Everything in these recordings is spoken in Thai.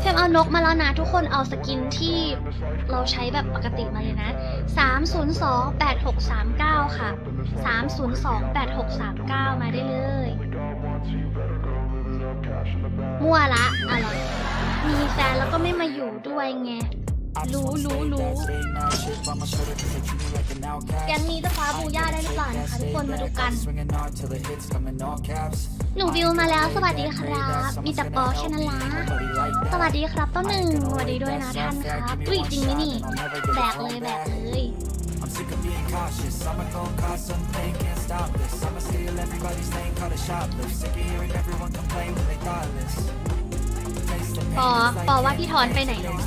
เฟมเอานกมาแล้วนะทุกคนเอาสกินที่เราใช้แบบปกติมาเลยนะ 3028639 ค่ะ 3028639 มาได้เลย มั่วละอะไรมีแฟนแล้วก็ไม่มาอยู่ด้วยไง รู้รู้รู้แกงนี้จะคว้าบูย่าได้หรือเปล่านะคะทุกคนมาดูกัน หนูวิวมาแล้ว สวัสดีครับ มีแต่ปอแค่นั้นละสวัสดีครับต้นหนึ่งสวัสดีด้วยนะท่านครับอุ้ยจริงไหมนี่ แบกเลยแบกเลย I'm sick of being cautious. I'ma go cause something, can't stop this. I'ma steal everybody's name, call it shoplift. Sick of hearing everyone complain when they thoughtless. Taste the ปอ pain, it's ปอ like ว่าพี่ทอนไปไหนเนาะ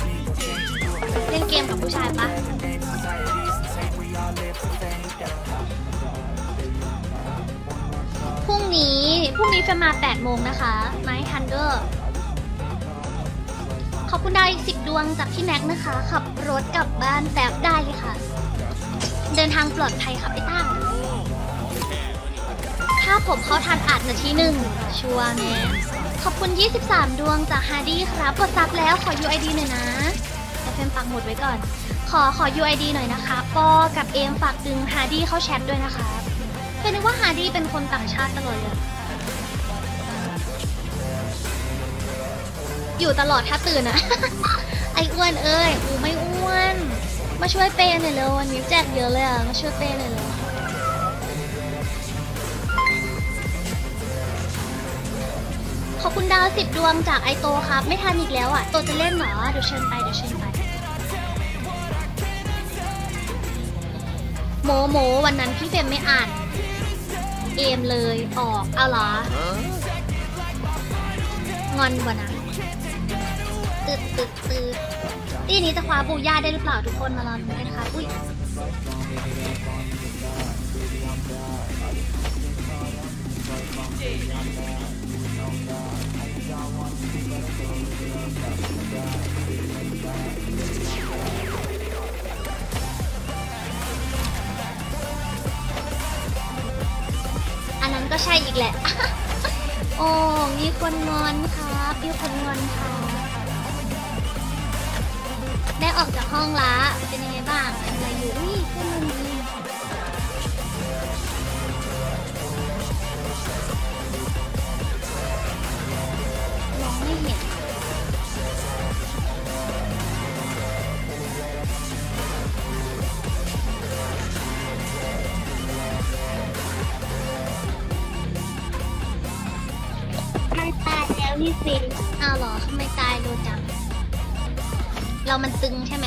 เล่นเกมกับผู้ชายปะพรุ่งนี้พรุ่งนี้จะมา8โมงนะคะไม้ทันเดอร์ขอบคุณดาวอีก10ดวงจากพี่แม็กซ์นะคะ ขับรถกลับบ้านแป๊บได้เลยค่ะ เดินทางปลอดภัยครับไอ้ตั้งถ้าผมเขาทันอัดนาทีหนึ่งชัวร์แน่ขอบคุณ 23 ดวงจากฮาร์ดี้ครับ กดซับแล้วขอ UID หน่อยนะ เฟมปักหมุดไว้ก่อน ขอขอ UID หน่อยนะคะปอกับเอมฝากดึงฮาร์ดี้เข้าแชทด้วยนะคะเฟมนึกว่าฮาร์ดี้เป็นคนต่างชาติตลอดเลยอยู่ตลอดถ้าตื่นอะไออ้วนเอ้ยอูไม่อ้วน มาช่วยเปย์หน่อยเร็ววันนี้แจกเยอะเลยอะมาช่วยเปย์หน่อยเร็วขอบคุณดาวสิบดวงจากไอโตครับ ไม่ทันอีกแล้วอะโตจะเล่นเหรอ เดี๋ยวเชิญไป เดี๋ยวเชิญไป โมโมวันนั้นพี่เฟมไม่อ่านเอมเลยออกเอาเหรองอนกว่านะตึดตึดตึดตีนี้จะคว้าบูย่าได้หรือเปล่าทุกคนมารอดูกันนะคะอุ้ยอั ก็ใช่อีกแหละ โอ้ มีคนงอนครับมีคนงอนค่ะได้ออกจากห้องละเป็นยังไงบ้างอะไรอยู่อุ้ยเพื่อนมันดีมองไม่เห็นมัน แล้วพี่ฟิอ้าวเหรอทำไมตายโดนจัง เรามันตึงใช่ไหม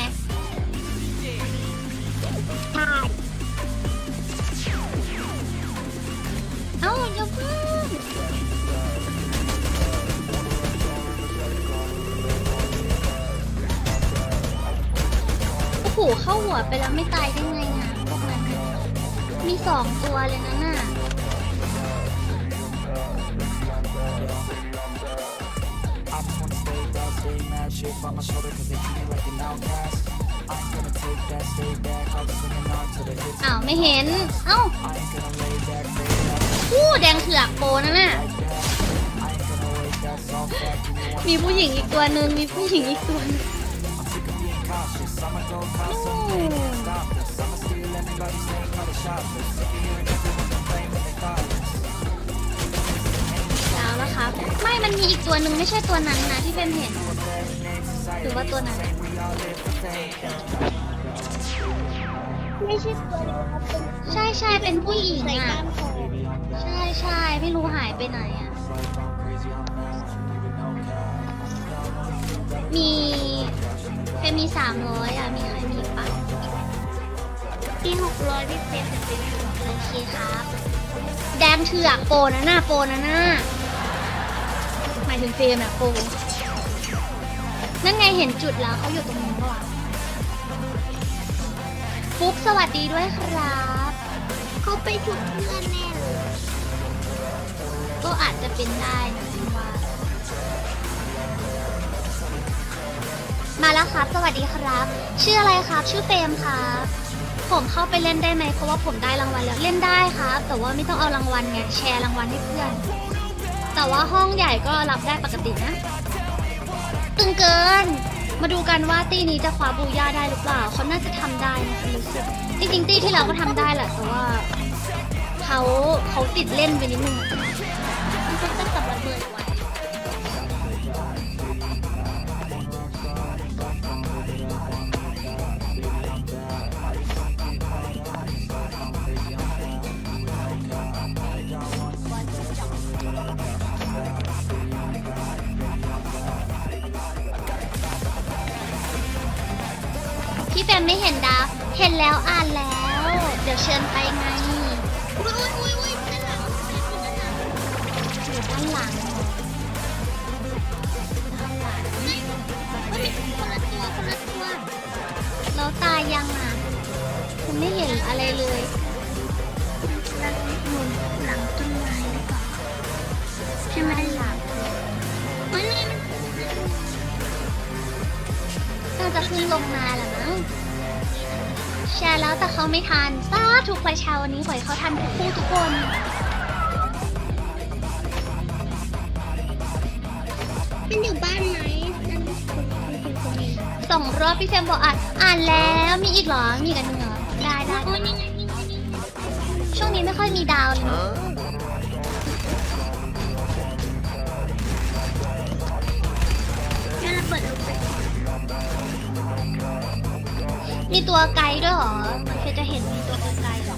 ใช่เอ้าอย่าเพิ่งโอ้โหเข้าหัวไปแล้วไม่ตายได้ไงอะพวกนั้น มีสองตัวเลยนะน่ะ mad, shit on my shoulder 'cause they treat me like an outcast. I ain't gonna take that, stay back. I'll be swinging on till the hits อ้าวไม่เห็น เอ้า I ain't gonna lay back, lay back อู้แดงเถือกโปนั่นน่ะ like that. I ain't gonna wait, that's all fact. Give me one มีผู้หญิงอีกตัวหนึ่งมีผู้หญิงอีกตัวหนึง I'm sick of being cautious. I'ma go cause something, can't stop this. I'ma steal everybody's name, call it shoplift. Sick of hearing everyone complain when they thoughtless. แล้วนะคะไม่มันมีอีกตัวหนึ่งไม่ใช่ตัวนั้นนะที่เป็นเห็น หรือว่าตัวนั้น ไม่ใช่ตัวนี้ครับเป็นใช่ใช่เป็นผู้หญิงใส่กอะ ล้ามคอใช่ใช่ไม่รู้หายไปไหนอะ มีเคยมีสามร้อยอะ มีใครมีปะที่หกร้อยพี่ฟินจะเป็นโอเคครับ แดงเถือกโปนะน่ะโปนะน่ะหมายถึงเฟรมอะโป นั่นไงเห็นจุดแล้วเขาอยู่ตรงนี้ปะวะฟุ๊กสวัสดีด้วยครับ เขาไปฉุดเพื่อนแน่เลย ก็อาจจะเป็นได้นะพี่ว่า มาแล้วครับ สวัสดีครับ ชื่ออะไรครับ ชื่อเฟรมครับ ผมเข้าไปเล่นได้ไหมเพราะว่าผมได้รางวัลแล้วเล่นได้ครับ แต่ว่าไม่ต้องเอารางวัลไงแชร์รางวัลให้เพื่อน แต่ว่าห้องใหญ่ก็รับได้ปกตินะ ตึงเกิน มาดูกันว่าตีนี้จะคว้าบูย่าได้หรือเปล่าเขาน่าจะทำได้นะรู้สึกจริงๆตีที่เราก็ทำได้แหละแต่ว่าเขาเขาติดเล่นไปนิดนึงอะ ไม่เห็นดาว เห็นแล้วอ่านแล้ว เดี๋ยวเชิญไปไงอุ้ยอุ้ยอุ้ยอุ้ยด้านหลังอยู่ด้านหลังด้านหลังด้านมีคนละตัวคนละตัวเราตายยังอะคุณไม่เห็นอะไรเลยแล้วอยู่หลังต้นไม้หรือเปล่าใช่ไหมหลังมันนี่มันน่าจะขึ้นลงมาแหละมั้ง แชร์แล้วแต่เขาไม่ทันสาธุกประชาวันนี้ขอให้เขาทันทุกคู่ทุกคนมันอยู่บ้านไหนนั่นคุณคุณคุณเองสองรอบพี่แฟมบอกอ่านอ่านแล้วมีอีกเหรอมีอีกันหนึ่งเหรอ ได้ได้โอ้ยนี่ไงนี่ไงนี่ไงช่วงนี้ไม่ค่อยมีดาวเลย มีตัวไกด์ด้วยเหรอ มันเคยจะเห็นมีตัวไกด์หรอ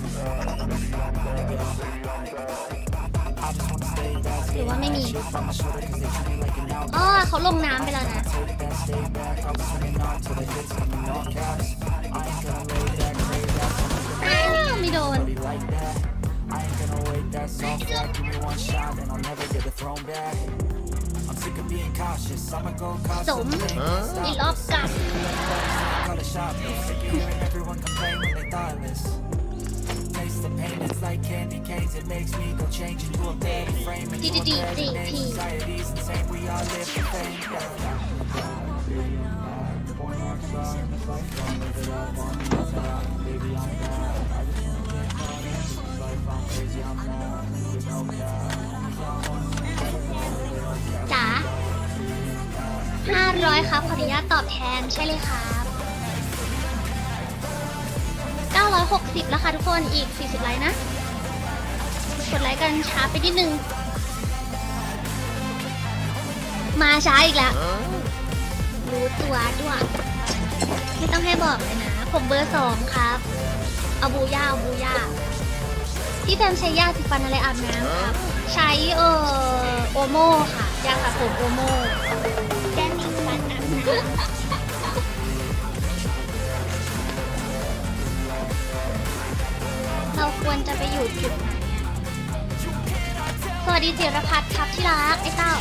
หรือว่าไม่มีอ๋อเขาลงน้ำไปแล้วนะอ้าวไม่โดน sick of being cautious. I'ma go cause สมอีรอบกัด call the shop. Sick of hearing everyone complain when they thoughtless. Taste the pain, it's like candy canes. It makes me go change into a better frame. And D- D- D- D- P. ร้อยครับ ขออนุญาตตอบแทนใช่เลยครับเก้าร้อยหกสิบแล้วค่ะทุกคนอีกสี่สิบไลค์นะ กดไลค์กันช้าไปนิดนึง มาช้าอีกแล้ว รู้ตัวด้วย ไม่ต้องให้บอกเลยนะ ผมเบอร์สองครับ เอาบูย่าเอาบูย่าพี่แฟมใช้ยาสีฟันอะไรอาบน้ำครับ ใช้เอ่อโอโม่ค่ะ ยาสระผมโอโมแจ้งมีบ้านน้ำนะ เราควรจะไปอยู่จุดไหนอะสวัสดีจิรพัฒน์ครับที่รักไอ้เต้า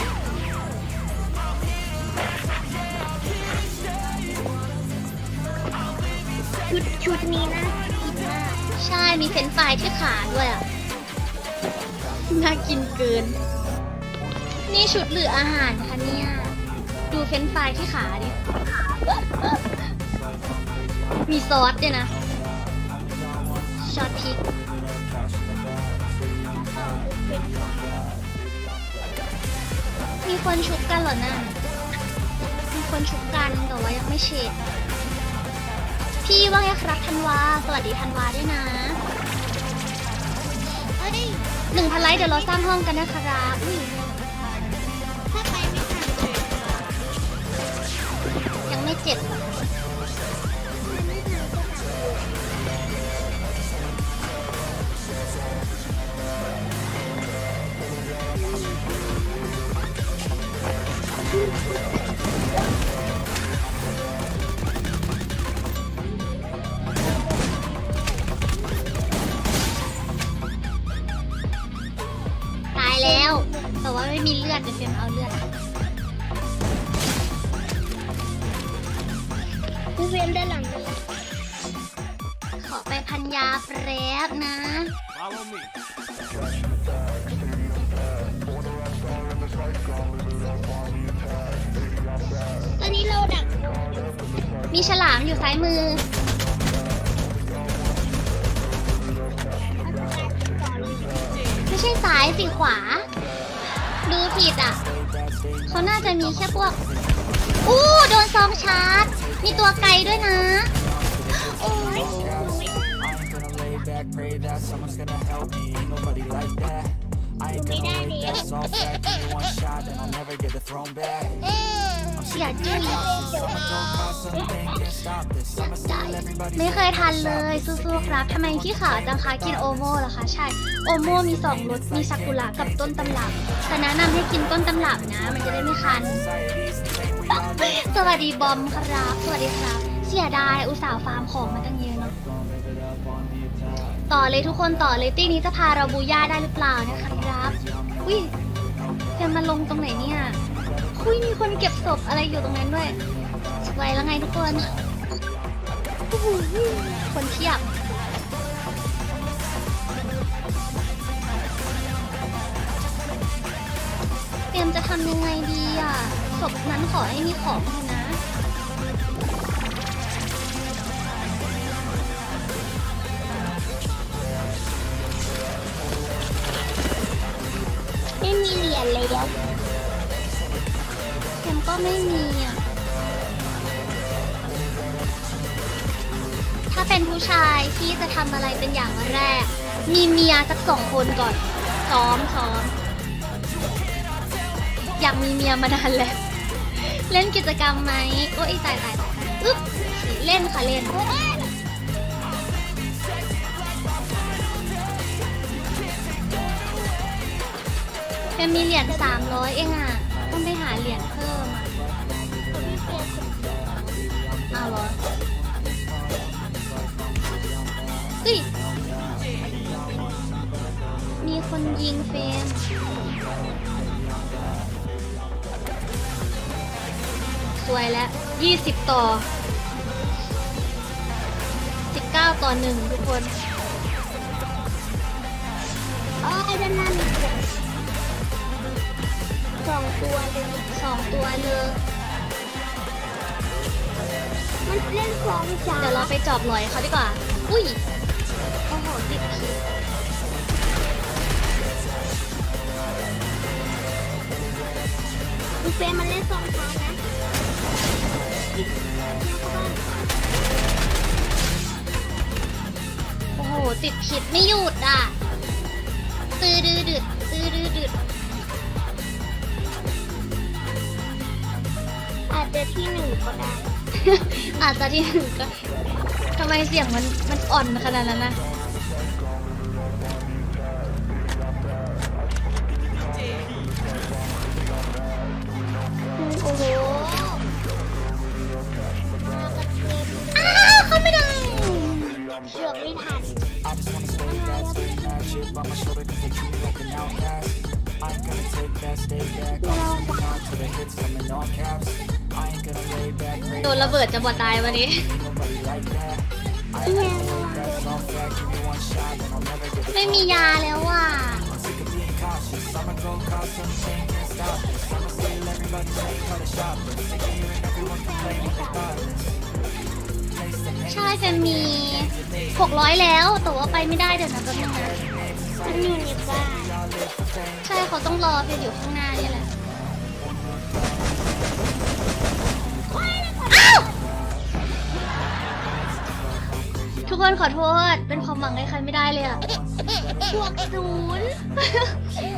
ชุดชุดนี้นะคิดมาก ใช่มีเฟรนช์ฟรายที่ขาด้วยอะ น่ากินเกิน นี่ชุดหรืออาหารคะเนี่ย ดูเฟรนช์ฟรายที่ขาดิ มีซอสด้วยนะ ชอตพริก มีคนชุบกันเหรอน่ะมีคนชุบกันแต่ว่ายังไม่เฉดพี่ว่าไงครับธันวา สวัสดีธันวาด้วยนะเอ้ยหนึ่งพันไลค์เดี๋ยวเราสร้างห้องกันนะครับอุ้ย ยั แป๊บนะ Follow me. ตอนนี้เราดัก มีฉลามอยู่ซ้ายมือต่อเลยไม่ใช่ซ้ายสิขวา ดูผิดอะ เขาน่าจะมีแค่พวก อู้ซองชาร์จ มีตัวไกลด้วยนะ โอ้ย back, pray that someone's gonna help me. Ain't nobody like that. I ain't gonna wait, that's all fact. Give me one shot, and I'll never get the throne back. I'm อย่า sick of จื้อ being cautious. I'ma go cause something, can't stop this. I'ma steal everybody's ไม่เคยทันเลยสู้ๆครับทำไมพี่ขาวจังคะกินโอโม่เหรอคะใช่โอโม่มีสองรสมีซากุระกับต้นตำรับแต่แนะนำให้กินต้นตำรับนะ มันจะได้ไม่คันสวัสดีบอมครับ สวัสดีครับ เสียดายอุตส่าห์ฟาร์มของมาตั้งเยอะเนาะต่อเลยทุกคนต่อเลยตี้นี้จะพาเราบูย่าได้หรือเปล่านะครับอุ้ยแกมาลงตรงไหนเนี่ยคุยมีคนเก็บศพอะไรอยู่ตรงนั้นด้วยสวยแล้วไงทุกคนโอ้โหคนเทียบเตรียมจะทำยังไงดีอะศพนั้นขอให้มีของ เลยเดี๋ยวเทมก็ไม่มีอะ ถ้าเป็นผู้ชายที่จะทำอะไรเป็นอย่างแรก มีเมียสักสองคนก่อน ซ้อมซ้อม อยากมีเมียมานานแล้ว เล่นกิจกรรมไหมโอ้ยตายตายตายอึ๊บเล่นค่ะเล่น เป็นมีเหรียญสามร้อยเองอะ ต้องไปหาเหรียญเพิ่มอะเอาเหรอเฮ้ยมีคนยิงเฟมสวยแล้ว20ต่อ19ต่อ1ทุกคนอ๋อด้านหน้ามี สองตัวเลยสองตัวเลยมันเล่นของจ๋าเดี๋ยวเราไปจอบหลอยเขาดีกว่า อุ้ยโอ้โหติดผิดมันเป็นมันเล่นสองทางนะโอ้โหติดผิดไม่หยุดอะตื้อดื้อดึดตื้อดื้อดึด จจะที่หนึ่งก็ได้ อาจจะที่หนึ่งก็ทำไมเสียงมันมันอ่อนขนาดนั้นนะโอ้โหอ้าวเข้าไม่ได้เกือบไม่ทัน I just wanna โดนระเบิดจะบอดตายวันนี้ ไม่มียาแล้วว่ะใช่จะมี 600 แล้ว แต่ว่าไปไม่ได้เดี๋ยวนะแป๊บนึงนะฉันอยู่ในบ้านใช่เขาต้องรอเฟนอยู่ข้างหน้านี่แหละ ทุกคนขอโทษ เป็นความหวังให้ใครไม่ได้เลยอะบวกศูนย์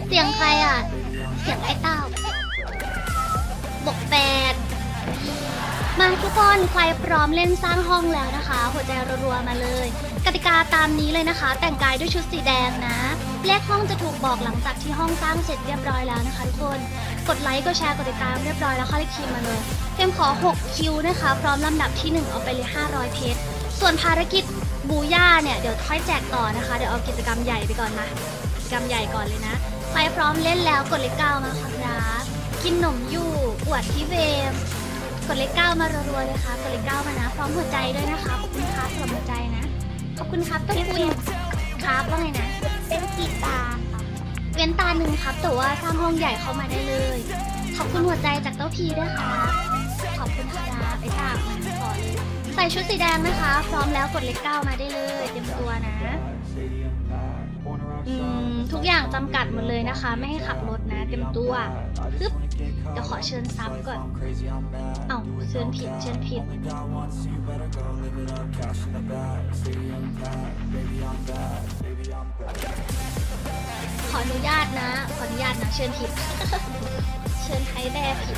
เสียงใครอะเสียงไอ้เต้าบอกแปดมาทุกคนใครพร้อมเล่นสร้างห้องแล้วนะคะ หัวใจรัวๆมาเลย กติกาตามนี้เลยนะคะ แต่งกายด้วยชุดสีแดงนะ เลขห้องจะถูกบอกหลังจากที่ห้องสร้างเสร็จเรียบร้อยแล้วนะคะทุกคน กดไลค์กดแชร์กดติดตามเรียบร้อยแล้วเข้าเลขคีย์มาเลยเต็มขอ 6 คิวนะคะ พร้อมลำดับที่ 1 เอาไปเลย 500 เพชรส่วนภารกิจ บูย่าเนี่ยเดี๋ยวค่อยแจกต่อนะคะ เดี๋ยวเอากิจกรรมใหญ่ไปก่อนนะกิจกรรมใหญ่ก่อนเลยนะใครพร้อมเล่นแล้วกดเลขเก้ามาครับกินหนมอยู่อวดพี่เวมกดเลขเก้ามารัวๆเลยค่ะกดเลขเก้ามานะพร้อมหัวใจด้วยนะคะขอบคุณครับสำหรับหัวใจนะขอบคุณครับต้นคุณครับว่าไงนะเป็นกีตาร์เว้นตาหนึ่งครับ แต่ว่าสร้างห้องใหญ่เข้ามาได้เลย ขอบคุณหัวใจจากเต้าพีด้วยค่ะขอบคุณครั ใส่ชุดสีแดงนะคะ พร้อมแล้วกดเลขเก้ามาได้เลยเตรียมตัวนะอืมทุกอย่างจำกัดหมดเลยนะคะ ไม่ให้ขับรถนะเต็มตัวปึ๊บเดี๋ยวขอเชิญซับก่อน เอ้าเชิญผิดเชิญผิด ขออนุญาตนะ ขออนุญาตนะ เชิญผิด เชิญไทยแด่ผิด